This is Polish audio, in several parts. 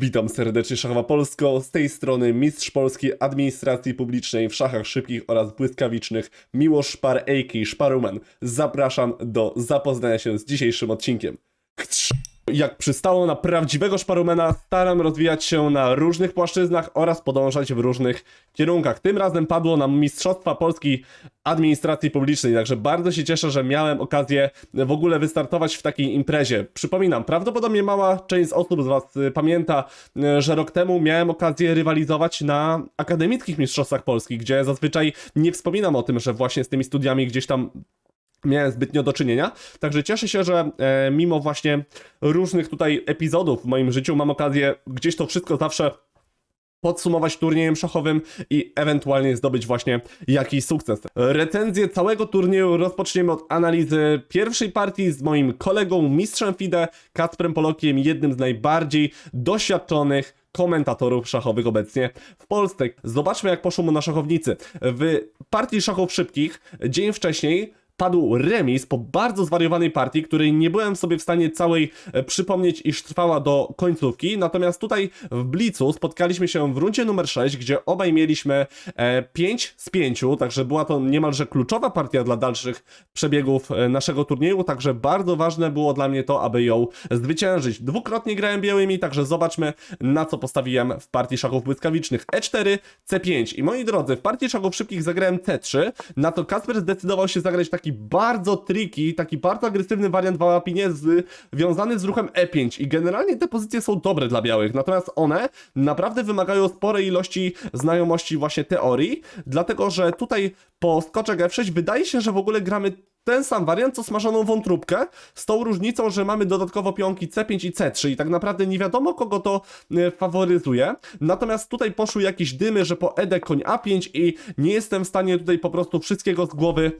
Witam serdecznie Szachowa Polsko, z tej strony Mistrz Polskiej Administracji Publicznej w szachach szybkich oraz błyskawicznych Miłosz Szpar a.k. Szparuman. Zapraszam do zapoznania się z dzisiejszym odcinkiem. Ktrz. Jak przystało na prawdziwego szparumena, staram rozwijać się na różnych płaszczyznach oraz podążać w różnych kierunkach. Tym razem padło nam Mistrzostwa Polski Administracji Publicznej, także bardzo się cieszę, że miałem okazję w ogóle wystartować w takiej imprezie. Przypominam, prawdopodobnie mała część z osób z Was y, pamięta, y, że rok temu miałem okazję rywalizować na akademickich Mistrzostwach Polski, gdzie zazwyczaj nie wspominam o tym, że właśnie z tymi studiami gdzieś tam miałem zbytnio do czynienia. Także cieszę się, że e, mimo właśnie różnych tutaj epizodów w moim życiu mam okazję gdzieś to wszystko zawsze podsumować turniejem szachowym i ewentualnie zdobyć właśnie jakiś sukces. Recenzję całego turnieju rozpoczniemy od analizy pierwszej partii z moim kolegą, mistrzem FIDE, Kacprem Polokiem, jednym z najbardziej doświadczonych komentatorów szachowych obecnie w Polsce. Zobaczmy jak poszło mu na szachownicy. W partii szachów szybkich dzień wcześniej padł remis po bardzo zwariowanej partii, której nie byłem sobie w stanie całej e, przypomnieć, iż trwała do końcówki. Natomiast tutaj w Blicu spotkaliśmy się w rundzie numer 6, gdzie obaj mieliśmy e, 5 z 5, także była to niemalże kluczowa partia dla dalszych przebiegów e, naszego turnieju, także bardzo ważne było dla mnie to, aby ją zwyciężyć. Dwukrotnie grałem białymi, także zobaczmy na co postawiłem w partii szachów błyskawicznych E4, C5 i moi drodzy, w partii szachów szybkich zagrałem C3, na to Kasper zdecydował się zagrać taki bardzo tricky, taki bardzo agresywny wariant w łapinie związany z ruchem E5 i generalnie te pozycje są dobre dla białych, natomiast one naprawdę wymagają sporej ilości znajomości właśnie teorii, dlatego że tutaj po skoczek F6 wydaje się, że w ogóle gramy ten sam wariant, co smażoną wątróbkę, z tą różnicą, że mamy dodatkowo pionki C5 i C3 i tak naprawdę nie wiadomo, kogo to e, faworyzuje. Natomiast tutaj poszły jakieś dymy, że po ED koń A5 i nie jestem w stanie tutaj po prostu wszystkiego z głowy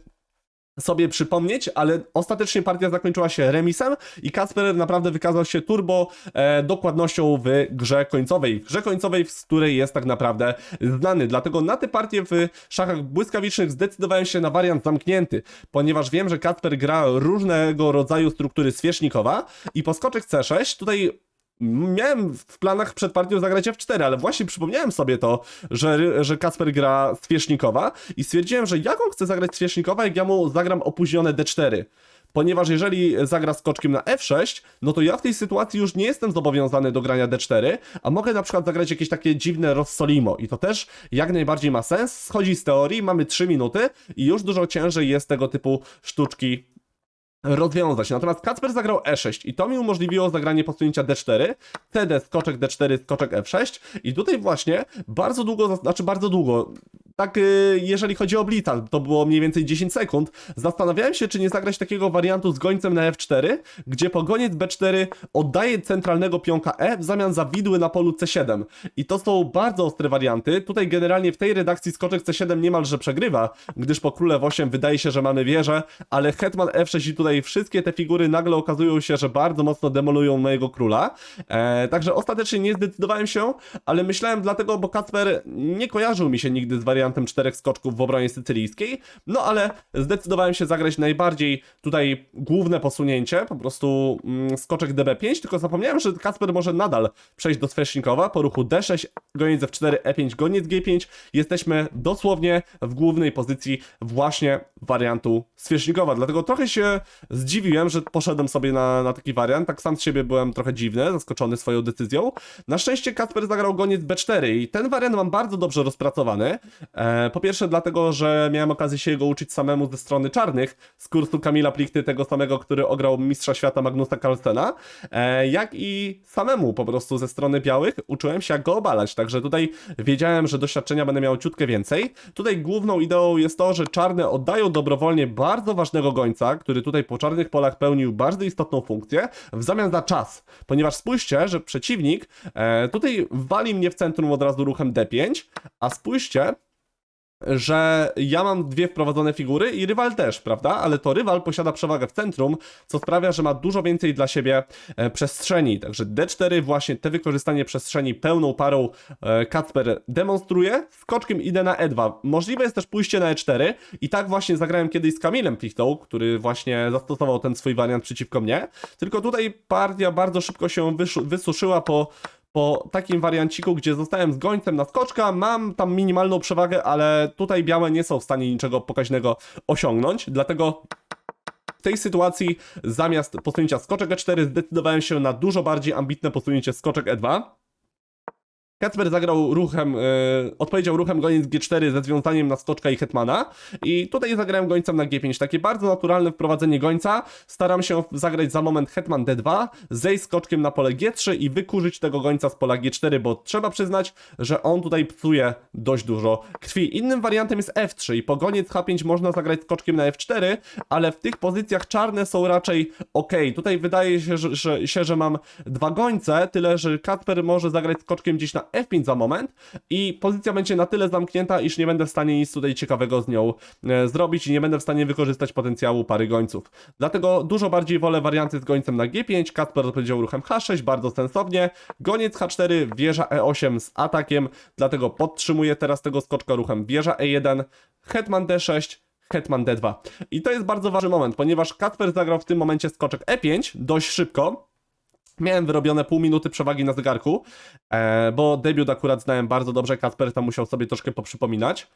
sobie przypomnieć, ale ostatecznie partia zakończyła się remisem i Kasper naprawdę wykazał się turbo e, dokładnością w grze końcowej. W grze końcowej, z której jest tak naprawdę znany. Dlatego na tę partię w szachach błyskawicznych zdecydowałem się na wariant zamknięty, ponieważ wiem, że Kasper gra różnego rodzaju struktury zwierzchnikowa i po skoczek C6 tutaj Miałem w planach przed partią zagrać F4, ale właśnie przypomniałem sobie to, że, że Kasper gra Zwierzchnikowa i stwierdziłem, że jak on chce zagrać Zwierzchnikowa, jak ja mu zagram opóźnione D4. Ponieważ jeżeli zagra skoczkiem na F6, no to ja w tej sytuacji już nie jestem zobowiązany do grania D4, a mogę na przykład zagrać jakieś takie dziwne Rossolimo i to też jak najbardziej ma sens. Schodzi z teorii, mamy 3 minuty i już dużo ciężej jest tego typu sztuczki rozwiązać. Natomiast Kacper zagrał E6 i to mi umożliwiło zagranie posunięcia D4, CD, skoczek D4, skoczek F6 i tutaj właśnie bardzo długo, znaczy bardzo długo, tak y, jeżeli chodzi o Blitza, to było mniej więcej 10 sekund, zastanawiałem się, czy nie zagrać takiego wariantu z gońcem na F4, gdzie pogoniec B4 oddaje centralnego pionka E w zamian za widły na polu C7. I to są bardzo ostre warianty. Tutaj generalnie w tej redakcji skoczek C7 niemalże przegrywa, gdyż po króle 8 wydaje się, że mamy wieżę, ale hetman F6 i tutaj wszystkie te figury nagle okazują się, że bardzo mocno demolują mojego króla. E, także ostatecznie nie zdecydowałem się, ale myślałem dlatego, bo Kacper nie kojarzył mi się nigdy z wariantem czterech skoczków w obronie sycylijskiej, no ale zdecydowałem się zagrać najbardziej tutaj główne posunięcie, po prostu mm, skoczek DB5, tylko zapomniałem, że Kacper może nadal przejść do Swesznikowa po ruchu D6, goniec F4, E5, goniec G5. Jesteśmy dosłownie w głównej pozycji właśnie wariantu Swesznikowa, dlatego trochę się zdziwiłem, że poszedłem sobie na, na taki wariant. Tak sam z siebie byłem trochę dziwny, zaskoczony swoją decyzją. Na szczęście Kasper zagrał goniec B4 i ten wariant mam bardzo dobrze rozpracowany. E, po pierwsze dlatego, że miałem okazję się go uczyć samemu ze strony czarnych, z kursu Kamila Plichty, tego samego, który ograł mistrza świata Magnusa Carlsena, e, jak i samemu po prostu ze strony białych uczyłem się jak go obalać, także tutaj wiedziałem, że doświadczenia będę miał ciutkę więcej. Tutaj główną ideą jest to, że czarne oddają dobrowolnie bardzo ważnego gońca, który tutaj po czarnych polach pełnił bardzo istotną funkcję, w zamian za czas. Ponieważ spójrzcie, że przeciwnik e, tutaj wali mnie w centrum od razu ruchem D5, a spójrzcie, że ja mam dwie wprowadzone figury i rywal też, prawda? Ale to rywal posiada przewagę w centrum, co sprawia, że ma dużo więcej dla siebie e, przestrzeni. Także D4 właśnie te wykorzystanie przestrzeni pełną parą e, Kacper demonstruje. Skoczkiem idę na E2. Możliwe jest też pójście na E4 i tak właśnie zagrałem kiedyś z Kamilem Plichtą, który właśnie zastosował ten swój wariant przeciwko mnie. Tylko tutaj partia bardzo szybko się wysuszyła po po takim warianciku, gdzie zostałem z gońcem na skoczka, mam tam minimalną przewagę, ale tutaj białe nie są w stanie niczego pokaźnego osiągnąć, dlatego w tej sytuacji zamiast posunięcia skoczek E4 zdecydowałem się na dużo bardziej ambitne posunięcie skoczek E2. Kacper zagrał ruchem, e, odpowiedział ruchem goniec G4 ze związaniem na skoczka i hetmana i tutaj zagrałem gońcem na G5. Takie bardzo naturalne wprowadzenie gońca. Staram się zagrać za moment hetman D2, zejść skoczkiem na pole G3 i wykurzyć tego gońca z pola G4, bo trzeba przyznać, że on tutaj psuje dość dużo krwi. Innym wariantem jest F3 i po goniec H5 można zagrać skoczkiem na F4, ale w tych pozycjach czarne są raczej ok. Tutaj wydaje się, że, że, się, że mam dwa gońce, tyle że Kacper może zagrać skoczkiem gdzieś na F5 za moment i pozycja będzie na tyle zamknięta, iż nie będę w stanie nic tutaj ciekawego z nią e, zrobić i nie będę w stanie wykorzystać potencjału pary gońców. Dlatego dużo bardziej wolę warianty z gońcem na G5, Kacper odpowiedział ruchem H6, bardzo sensownie, goniec H4, wieża E8 z atakiem, dlatego podtrzymuję teraz tego skoczka ruchem wieża E1, hetman D6, hetman D2. I to jest bardzo ważny moment, ponieważ Kacper zagrał w tym momencie skoczek E5 dość szybko, Miałem wyrobione pół minuty przewagi na zegarku, e, bo debiut akurat znałem bardzo dobrze, Kasper tam musiał sobie troszkę poprzypominać.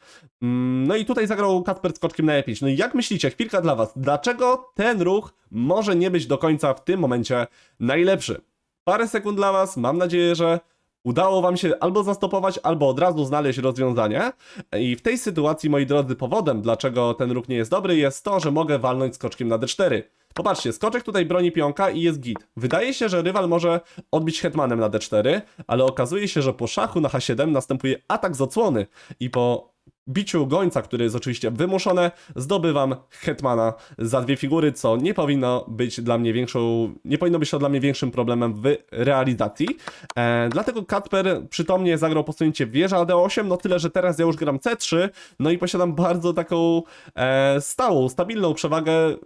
Mm, no i tutaj zagrał Kasper skoczkiem na E5. No i jak myślicie, chwilka dla was, dlaczego ten ruch może nie być do końca w tym momencie najlepszy? Parę sekund dla was, mam nadzieję, że udało wam się albo zastopować, albo od razu znaleźć rozwiązanie. I w tej sytuacji, moi drodzy, powodem, dlaczego ten ruch nie jest dobry, jest to, że mogę walnąć skoczkiem na D4. Popatrzcie, skoczek tutaj broni pionka i jest git. Wydaje się, że rywal może odbić hetmanem na d4, ale okazuje się, że po szachu na h7 następuje atak z odsłony i po biciu gońca, który jest oczywiście wymuszone, zdobywam hetmana za dwie figury, co nie powinno być dla mnie większą, nie powinno być to dla mnie większym problemem w realizacji. E, dlatego Kacper przytomnie zagrał posunięcie wieża d8, no tyle, że teraz ja już gram c3, no i posiadam bardzo taką e, stałą, stabilną przewagę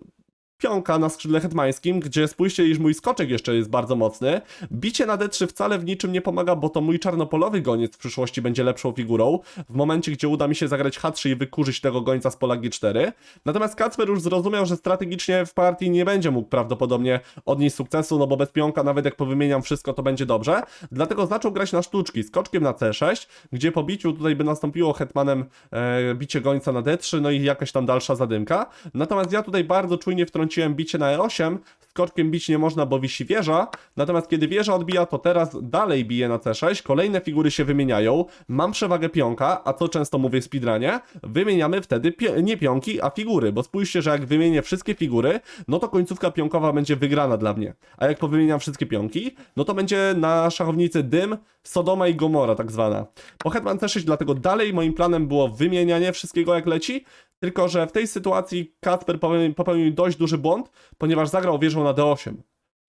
pionka na skrzydle hetmańskim, gdzie spójrzcie, iż mój skoczek jeszcze jest bardzo mocny. Bicie na d3 wcale w niczym nie pomaga, bo to mój czarnopolowy goniec w przyszłości będzie lepszą figurą, w momencie, gdzie uda mi się zagrać h3 i wykurzyć tego gońca z pola g4. Natomiast Kacper już zrozumiał, że strategicznie w partii nie będzie mógł prawdopodobnie odnieść sukcesu, no bo bez pionka, nawet jak powymieniam wszystko, to będzie dobrze. Dlatego zaczął grać na sztuczki, skoczkiem na c6, gdzie po biciu tutaj by nastąpiło hetmanem e, bicie gońca na d3, no i jakaś tam dalsza zadymka. Natomiast ja tutaj bardzo czujnie wtrąciłem bicie na e8, skoczkiem bić nie można, bo wisi wieża, natomiast kiedy wieża odbija, to teraz dalej bije na c6, kolejne figury się wymieniają, mam przewagę pionka, a co często mówię w speedrunie, wymieniamy wtedy nie pionki, a figury, bo spójrzcie, że jak wymienię wszystkie figury, no to końcówka pionkowa będzie wygrana dla mnie, a jak powymieniam wszystkie pionki, no to będzie na szachownicy dym, Sodoma i Gomora tak zwana. Po hetman c6 dlatego dalej moim planem było wymienianie wszystkiego jak leci, tylko, że w tej sytuacji Kacper popełnił, dość duży błąd, ponieważ zagrał wieżą na d8.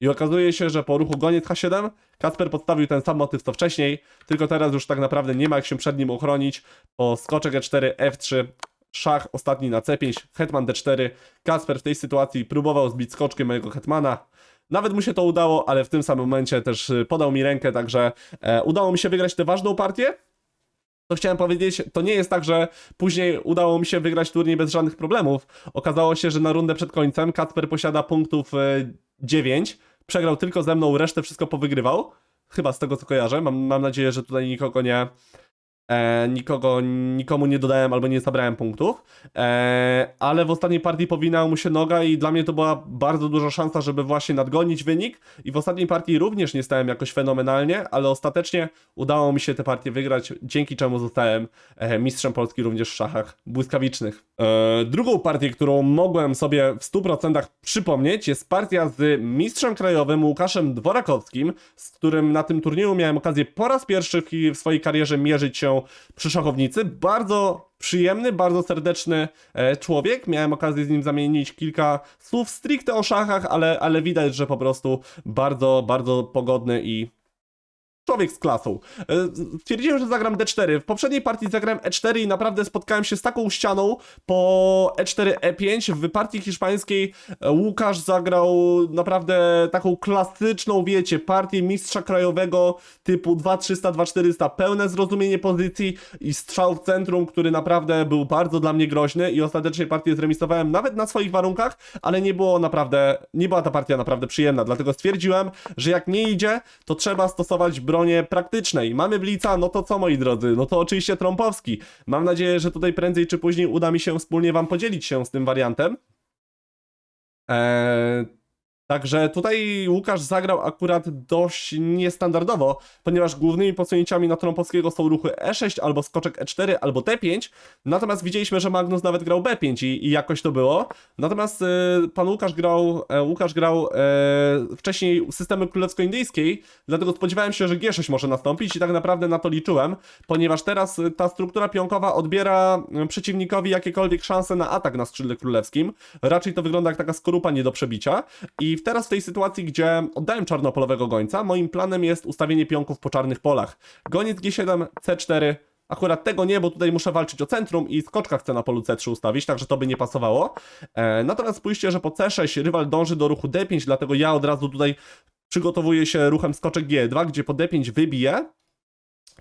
I okazuje się, że po ruchu goniec h7 Kacper podstawił ten sam motyw co wcześniej, tylko teraz już tak naprawdę nie ma jak się przed nim uchronić. Po skoczek e4, f3, szach ostatni na c5, hetman d4. Kacper w tej sytuacji próbował zbić skoczkiem mojego hetmana. Nawet mu się to udało, ale w tym samym momencie też y, podał mi rękę, także e, udało mi się wygrać tę ważną partię. To chciałem powiedzieć, to nie jest tak, że później udało mi się wygrać turniej bez żadnych problemów. Okazało się, że na rundę przed końcem Kacper posiada punktów e, 9, przegrał tylko ze mną, resztę wszystko powygrywał. Chyba z tego co kojarzę. Mam, mam nadzieję, że tutaj nikogo nie. E, nikogo, nikomu nie dodałem albo nie zabrałem punktów, e, ale w ostatniej partii powinęła mu się noga i dla mnie to była bardzo duża szansa, żeby właśnie nadgonić wynik i w ostatniej partii również nie stałem jakoś fenomenalnie, ale ostatecznie udało mi się tę partię wygrać, dzięki czemu zostałem e, mistrzem Polski również w szachach błyskawicznych. E, drugą partię, którą mogłem sobie w 100% przypomnieć jest partia z mistrzem krajowym Łukaszem Dworakowskim, z którym na tym turnieju miałem okazję po raz pierwszy w swojej karierze mierzyć się przy szachownicy. Bardzo przyjemny, bardzo serdeczny e, człowiek. Miałem okazję z nim zamienić kilka słów stricte o szachach, ale, ale widać, że po prostu bardzo, bardzo pogodny i człowiek z klasą. E, Stwierdziłem, że zagram D4. W poprzedniej partii zagrałem E4 i naprawdę spotkałem się z taką ścianą po E E4, E5. W partii hiszpańskiej e, Łukasz zagrał naprawdę taką klasyczną, wiecie, partię mistrza krajowego typu 2300, 2400, pełne zrozumienie pozycji i strzał w centrum, który naprawdę był bardzo dla mnie groźny i ostatecznie partię zremisowałem nawet na swoich warunkach, ale nie było naprawdę, nie była ta partia naprawdę przyjemna, dlatego stwierdziłem, że jak nie idzie, to trzeba stosować broń stronie praktycznej. Mamy Blica, no to co moi drodzy? No to oczywiście Trąpowski. Mam nadzieję, że tutaj prędzej czy później uda mi się wspólnie wam podzielić się z tym wariantem. Eee, Także tutaj Łukasz zagrał akurat dość niestandardowo, ponieważ głównymi posunięciami na Trąpowskiego są ruchy E6 albo skoczek E4 albo D5, natomiast widzieliśmy, że Magnus nawet grał B5 i, i jakoś to było. Natomiast e, pan Łukasz grał, e, Łukasz grał e, wcześniej systemy królewsko-indyjskiej, dlatego spodziewałem się, że G6 może nastąpić i tak naprawdę na to liczyłem, ponieważ teraz e, ta struktura pionkowa odbiera e, przeciwnikowi jakiekolwiek szanse na atak na skrzydle królewskim. Raczej to wygląda jak taka skorupa nie do przebicia. I teraz w tej sytuacji, gdzie oddałem czarnopolowego gońca, moim planem jest ustawienie pionków po czarnych polach. Goniec G7, C4. Akurat tego nie, bo tutaj muszę walczyć o centrum i skoczka chcę na polu C3 ustawić, także to by nie pasowało. E, natomiast spójrzcie, że po C6 rywal dąży do ruchu D5, dlatego ja od razu tutaj przygotowuję się ruchem skoczek G2, gdzie po D5 wybiję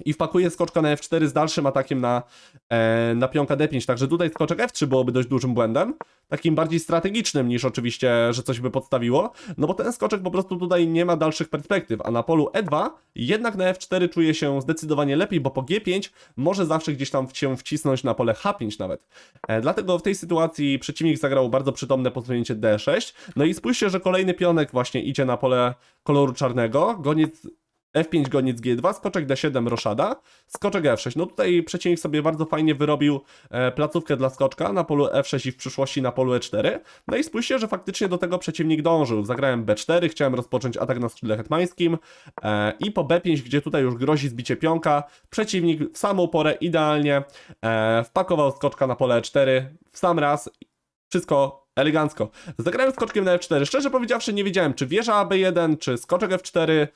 i wpakuję skoczka na F4 z dalszym atakiem na, e, na pionka D5. Także tutaj skoczek F3 byłoby dość dużym błędem. Takim bardziej strategicznym niż oczywiście, że coś by podstawiło. No bo ten skoczek po prostu tutaj nie ma dalszych perspektyw. A na polu E2 jednak na F4 czuje się zdecydowanie lepiej, bo po G5 może zawsze gdzieś tam się wcisnąć na pole H5 nawet. E, dlatego w tej sytuacji przeciwnik zagrał bardzo przytomne posunięcie D6. No i spójrzcie, że kolejny pionek właśnie idzie na pole koloru czarnego. Goniec F5 goniec G2, skoczek D7 roszada, skoczek F6. No tutaj przeciwnik sobie bardzo fajnie wyrobił e, placówkę dla skoczka na polu F6 i w przyszłości na polu E4. No i spójrzcie, że faktycznie do tego przeciwnik dążył. Zagrałem B4, chciałem rozpocząć atak na skrzydle hetmańskim e, i po B5, gdzie tutaj już grozi zbicie pionka, przeciwnik w samą porę idealnie e, wpakował skoczka na pole E4 w sam raz. Wszystko elegancko. Zagrałem skoczkiem na F4. Szczerze powiedziawszy, nie wiedziałem, czy wieża AB1, czy skoczek F4,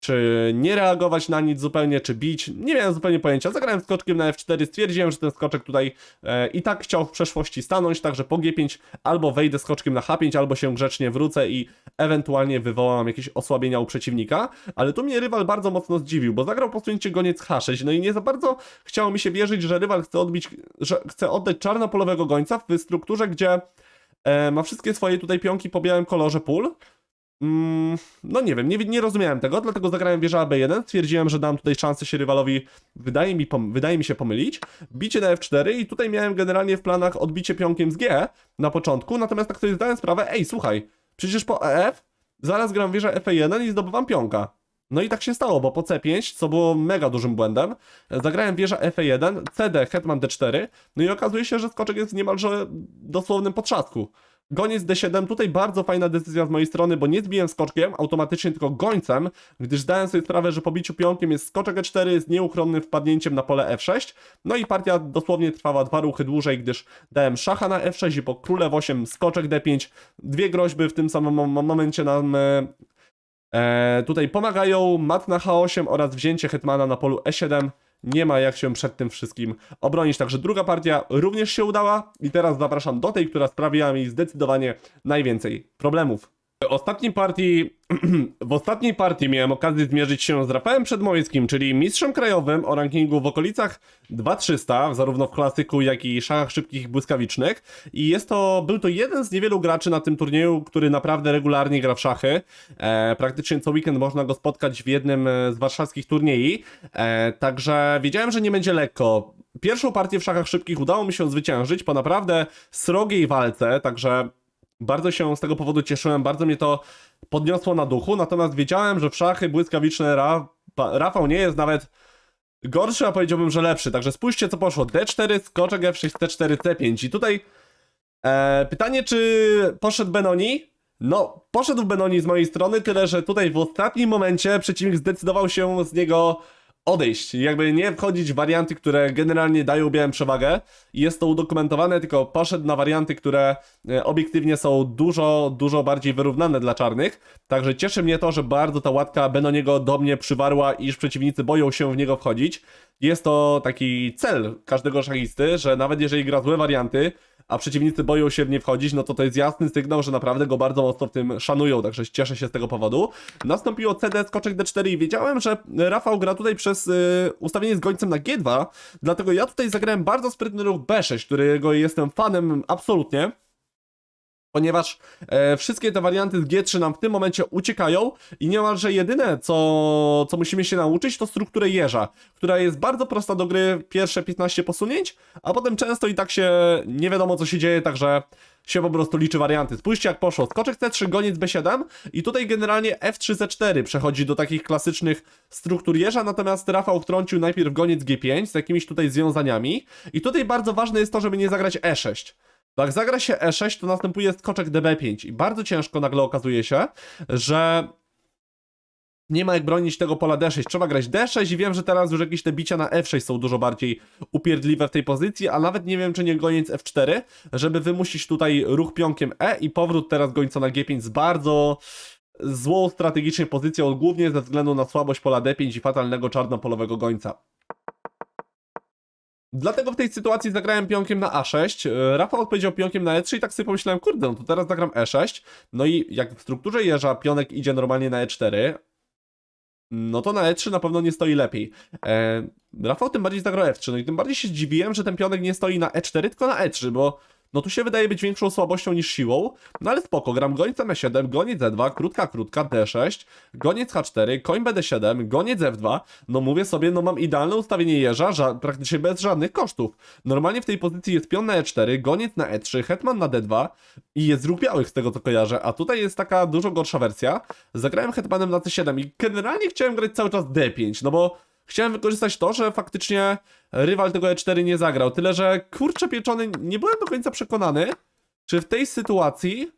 czy nie reagować na nic zupełnie, czy bić. Nie miałem zupełnie pojęcia. Zagrałem skoczkiem na F4, stwierdziłem, że ten skoczek tutaj e, i tak chciał w przeszłości stanąć, także po G5 albo wejdę skoczkiem na H5, albo się grzecznie wrócę i ewentualnie wywołam jakieś osłabienia u przeciwnika. Ale tu mnie rywal bardzo mocno zdziwił, bo zagrał posunięcie goniec H6, no i nie za bardzo chciało mi się wierzyć, że rywal chce odbić, że chce oddać czarnopolowego gońca w strukturze, gdzie e, ma wszystkie swoje tutaj pionki po białym kolorze pól. Mm, no nie wiem, nie, nie rozumiałem tego, dlatego zagrałem wieża AB1, stwierdziłem, że dam tutaj szansę się rywalowi, wydaje mi, wydaje mi się pomylić, bicie na F4 i tutaj miałem generalnie w planach odbicie pionkiem z G na początku, natomiast tak sobie zdałem sprawę, ej słuchaj, przecież po EF zaraz gram wieża F1 i zdobywam pionka. No i tak się stało, bo po C5, co było mega dużym błędem, zagrałem wieża F1, CD, hetman D4, no i okazuje się, że skoczek jest niemalże dosłownym potrzasku. Goniec D7, tutaj bardzo fajna decyzja z mojej strony, bo nie zbiłem skoczkiem automatycznie, tylko gońcem, gdyż zdałem sobie sprawę, że po biciu pionkiem jest skoczek E4 z nieuchronnym wpadnięciem na pole F6. No i partia dosłownie trwała dwa ruchy dłużej, gdyż dałem szacha na F6 i po króle w8 skoczek D5. Dwie groźby w tym samym mom- momencie nam e, e, tutaj pomagają. Mat na H8 oraz wzięcie hetmana na polu E7 nie ma jak się przed tym wszystkim obronić. Także druga partia również się udała i teraz zapraszam do tej, która sprawiła mi zdecydowanie najwięcej problemów. W ostatniej partii, w ostatniej partii miałem okazję zmierzyć się z Rafałem Przedmojskim, czyli mistrzem krajowym o rankingu w okolicach 2300, zarówno w klasyku, jak i szachach szybkich i błyskawicznych. I jest to, był to jeden z niewielu graczy na tym turnieju, który naprawdę regularnie gra w szachy. E, praktycznie co weekend można go spotkać w jednym e, z warszawskich turniej. E, także wiedziałem, że nie będzie lekko. Pierwszą partię w szachach szybkich udało mi się zwyciężyć po naprawdę srogiej walce, także bardzo się z tego powodu cieszyłem, bardzo mnie to podniosło na duchu, natomiast wiedziałem, że w szachy błyskawiczne Ra Rafał nie jest nawet gorszy, a powiedziałbym, że lepszy. Także spójrzcie co poszło. D4, skoczek F6, C4, C5 i tutaj e, pytanie, czy poszedł Benoni? No, poszedł Benoni z mojej strony, tyle że tutaj w ostatnim momencie przeciwnik zdecydował się z niego odejść. Jakby nie wchodzić w warianty, które generalnie dają białym przewagę. I jest to udokumentowane, tylko poszedł na warianty, które e, obiektywnie są dużo, dużo bardziej wyrównane dla czarnych. Także cieszy mnie to, że bardzo ta łatka Benoniego do mnie przywarła, iż przeciwnicy boją się w niego wchodzić. Jest to taki cel każdego szachisty, że nawet jeżeli gra złe warianty, a przeciwnicy boją się w nie wchodzić, no to to jest jasny sygnał, że naprawdę go bardzo mocno w tym szanują, także cieszę się z tego powodu. Nastąpiło CD, skoczek D4 i wiedziałem, że Rafał gra tutaj przez y, ustawienie z gońcem na G2, dlatego ja tutaj zagrałem bardzo sprytny ruch B6, którego jestem fanem absolutnie. Ponieważ e, wszystkie te warianty z G3 nam w tym momencie uciekają i niemalże jedyne, co, co musimy się nauczyć, to strukturę jeża, która jest bardzo prosta do gry, pierwsze 15 posunięć, a potem często i tak się nie wiadomo co się dzieje, także się po prostu liczy warianty. Spójrzcie jak poszło. Skoczek C3, goniec B7 i tutaj generalnie F3, C4 przechodzi do takich klasycznych struktur jeża, natomiast Rafał wtrącił najpierw goniec G5 z jakimiś tutaj związaniami i tutaj bardzo ważne jest to, żeby nie zagrać E6. Jak zagra się E6, to następuje skoczek DB5 i bardzo ciężko nagle okazuje się, że nie ma jak bronić tego pola D6. Trzeba grać D6 i wiem, że teraz już jakieś te bicia na F6 są dużo bardziej upierdliwe w tej pozycji, a nawet nie wiem, czy nie goniec F4, żeby wymusić tutaj ruch pionkiem E i powrót teraz gońca na G5 z bardzo złą strategicznie pozycją, głównie ze względu na słabość pola D5 i fatalnego czarnopolowego gońca. Dlatego w tej sytuacji zagrałem pionkiem na A6. e, Rafał odpowiedział pionkiem na E3 i tak sobie pomyślałem, kurde, no to teraz zagram E6. No i jak w strukturze jeża pionek idzie normalnie na E4, no to na E3 na pewno nie stoi lepiej. E, Rafał tym bardziej zagrał F3, no i tym bardziej się zdziwiłem, że ten pionek nie stoi na E4, tylko na E3, bo no tu się wydaje być większą słabością niż siłą, no ale spoko, gram goniec M7, goniec E2, krótka, krótka, D6, goniec H4, koń BD7, goniec F2, no mówię sobie, no mam idealne ustawienie jeża, ża praktycznie bez żadnych kosztów. Normalnie w tej pozycji jest pion na E4, goniec na E3, hetman na D2 i jest ruch białych z tego co kojarzę, a tutaj jest taka dużo gorsza wersja. Zagrałem hetmanem na C7 i generalnie chciałem grać cały czas D5, no bo chciałem wykorzystać to, że faktycznie rywal tego E4 nie zagrał. Tyle, że kurczę pieczony, nie byłem do końca przekonany, czy w tej sytuacji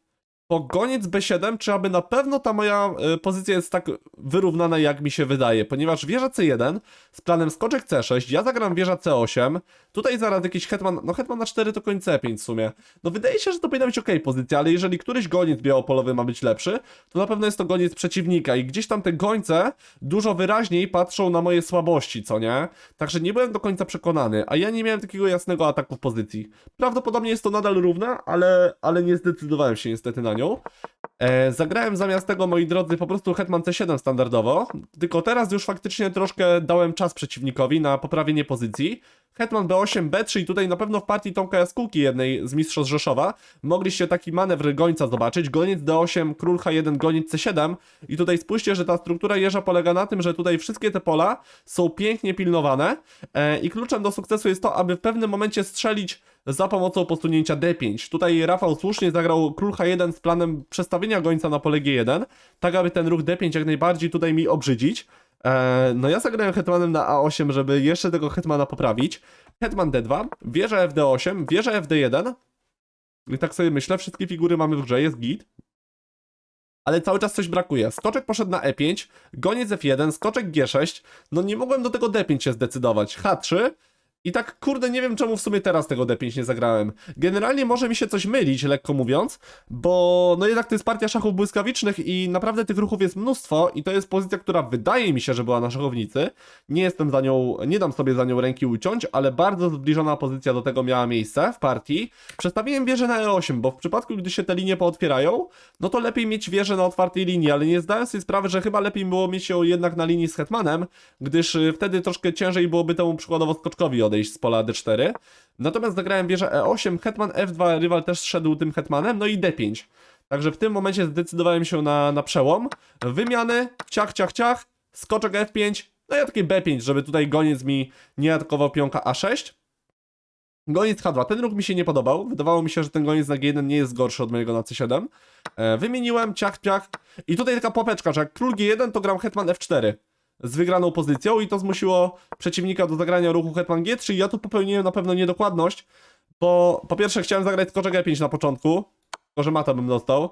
po goniec B7, czy aby na pewno ta moja y, pozycja jest tak wyrównana, jak mi się wydaje, ponieważ wieża C1 z planem skoczek C6, ja zagram wieża C8, tutaj zaraz jakiś hetman, no hetman na 4 to koń C5 w sumie. No wydaje się, że to powinna być ok pozycja, ale jeżeli któryś goniec białopolowy ma być lepszy, to na pewno jest to goniec przeciwnika i gdzieś tam te gońce dużo wyraźniej patrzą na moje słabości, co nie? Także nie byłem do końca przekonany, a ja nie miałem takiego jasnego ataku w pozycji. Prawdopodobnie jest to nadal równa, ale, ale nie zdecydowałem się niestety na E, zagrałem zamiast tego, moi drodzy, po prostu Hetman C7 standardowo, tylko teraz już faktycznie troszkę dałem czas przeciwnikowi na poprawienie pozycji. Hetman B8, B3 i tutaj na pewno w partii Tomka Jaskółki jednej z Mistrzostw Rzeszowa mogliście taki manewr gońca zobaczyć. Goniec D8, król H1, goniec C7 i tutaj spójrzcie, że ta struktura jeża polega na tym, że tutaj wszystkie te pola są pięknie pilnowane e, i kluczem do sukcesu jest to, aby w pewnym momencie strzelić za pomocą posunięcia D5. Tutaj Rafał słusznie zagrał król H1 z planem przestawienia gońca na pole G1, tak aby ten ruch D5 jak najbardziej tutaj mi obrzydzić. E, no ja zagrałem hetmanem na A8, żeby jeszcze tego hetmana poprawić. Hetman D2, wieża FD8, wieża FD1. I tak sobie myślę, wszystkie figury mamy w grze, jest git. Ale cały czas coś brakuje. Skoczek poszedł na E5, goniec F1, skoczek G6. No nie mogłem do tego D5 się zdecydować. H3 i tak, kurde, nie wiem czemu w sumie teraz tego D5 nie zagrałem. Generalnie może mi się coś mylić, lekko mówiąc, bo no jednak to jest partia szachów błyskawicznych i naprawdę tych ruchów jest mnóstwo i to jest pozycja, która wydaje mi się, że była na szachownicy. Nie jestem za nią, nie dam sobie za nią ręki uciąć, ale bardzo zbliżona pozycja do tego miała miejsce w partii. Przestawiłem wieżę na E8, bo w przypadku, gdy się te linie pootwierają, no to lepiej mieć wieżę na otwartej linii, ale nie zdałem sobie sprawy, że chyba lepiej było mieć ją jednak na linii z hetmanem, gdyż y, wtedy troszkę ciężej byłoby temu przykładowo skoczkowi odejść z pola D4. Natomiast zagrałem wieżę E8, hetman F2, rywal też szedł tym hetmanem, no i D5. Także w tym momencie zdecydowałem się na, na przełom. Wymiany, ciach, ciach, ciach, skoczek F5, no i takie B5, żeby tutaj goniec mi nie atakował pionka A6. Goniec H2. Ten ruch mi się nie podobał. Wydawało mi się, że ten goniec na G1 nie jest gorszy od mojego na C7. E, wymieniłem, ciach, ciach. I tutaj taka popeczka, że jak król G1, to gram hetman F4 z wygraną pozycją i to zmusiło przeciwnika do zagrania ruchu hetman G3 i ja tu popełniłem na pewno niedokładność, bo po pierwsze chciałem zagrać skoczek E5 na początku, tylko że mata bym dostał.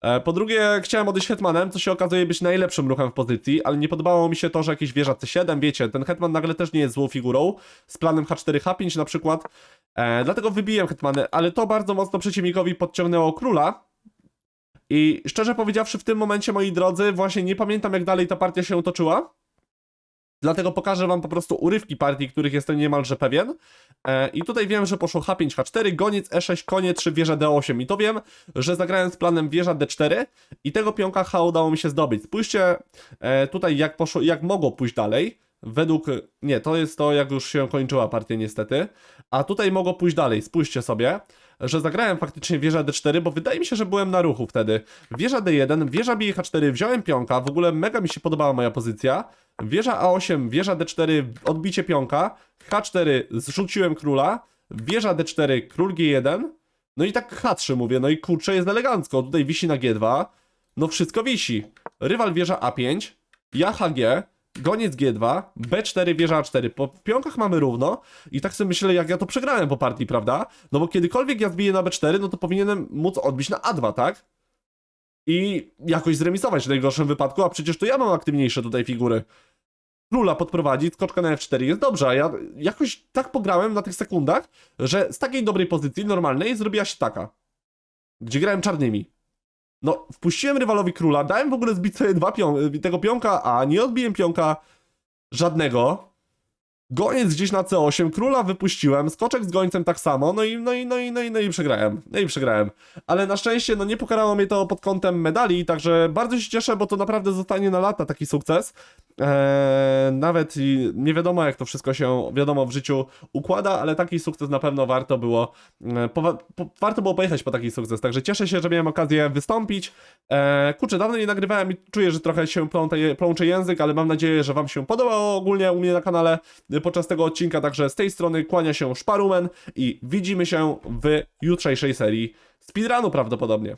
E, Po drugie, chciałem odejść hetmanem, co się okazuje być najlepszym ruchem w pozycji, ale nie podobało mi się to, że jakieś wieża C7, wiecie, ten hetman nagle też nie jest złą figurą, z planem H4, H5 na przykład, e, dlatego wybiłem hetmany, ale to bardzo mocno przeciwnikowi podciągnęło króla, i szczerze powiedziawszy, w tym momencie, moi drodzy, właśnie nie pamiętam, jak dalej ta partia się toczyła. Dlatego pokażę wam po prostu urywki partii, których jestem niemalże pewien. E, I tutaj wiem, że poszło H5, H4, goniec E6, konie 3, wieża D8. I to wiem, że zagrałem z planem wieża D4 i tego pionka H udało mi się zdobyć. Spójrzcie e, tutaj, jak poszło, jak mogło pójść dalej. Według. Nie, to jest to, jak już się kończyła partia, niestety. A tutaj mogło pójść dalej. Spójrzcie sobie. Że zagrałem faktycznie wieża D4, bo wydaje mi się, że byłem na ruchu wtedy. Wieża D1, wieża bije H4, wziąłem pionka, w ogóle mega mi się podobała moja pozycja. Wieża A8, wieża D4, odbicie pionka, H4, zrzuciłem króla, wieża D4, król G1, no i tak H3 mówię, no i kurczę, jest elegancko, tutaj wisi na G2, no wszystko wisi. Rywal wieża A5, ja HG, goniec G2, B4, wieża A4. Po pionkach mamy równo i tak sobie myślę, jak ja to przegrałem po partii, prawda? No bo kiedykolwiek ja zbiję na B4, no to powinienem móc odbić na A2, tak? I jakoś zremisować w najgorszym wypadku, a przecież to ja mam aktywniejsze tutaj figury. Króla podprowadzić, skoczka na F4 jest dobrze, a ja jakoś tak pograłem na tych sekundach, że z takiej dobrej pozycji, normalnej, zrobiła się taka. Gdzie grałem czarnymi. No, wpuściłem rywalowi króla, dałem w ogóle zbić sobie dwa tego pionka, a nie odbiłem pionka żadnego. Goniec gdzieś na C8, króla wypuściłem, skoczek z gońcem tak samo, no i, no i, no i, no i, no i przegrałem. No i przegrałem. Ale na szczęście, no nie pokarało mnie to pod kątem medali, także bardzo się cieszę, bo to naprawdę zostanie na lata taki sukces. Eee, nawet nie wiadomo, jak to wszystko się, wiadomo, w życiu układa, ale taki sukces na pewno warto było, e, po, po, warto było pojechać po taki sukces. Także cieszę się, że miałem okazję wystąpić. Eee, kurczę, dawno nie nagrywałem i czuję, że trochę się plącze, plącze język, ale mam nadzieję, że Wam się podobało ogólnie u mnie na kanale podczas tego odcinka. Także z tej strony kłania się Szparumen i widzimy się w jutrzejszej serii speedrunu prawdopodobnie.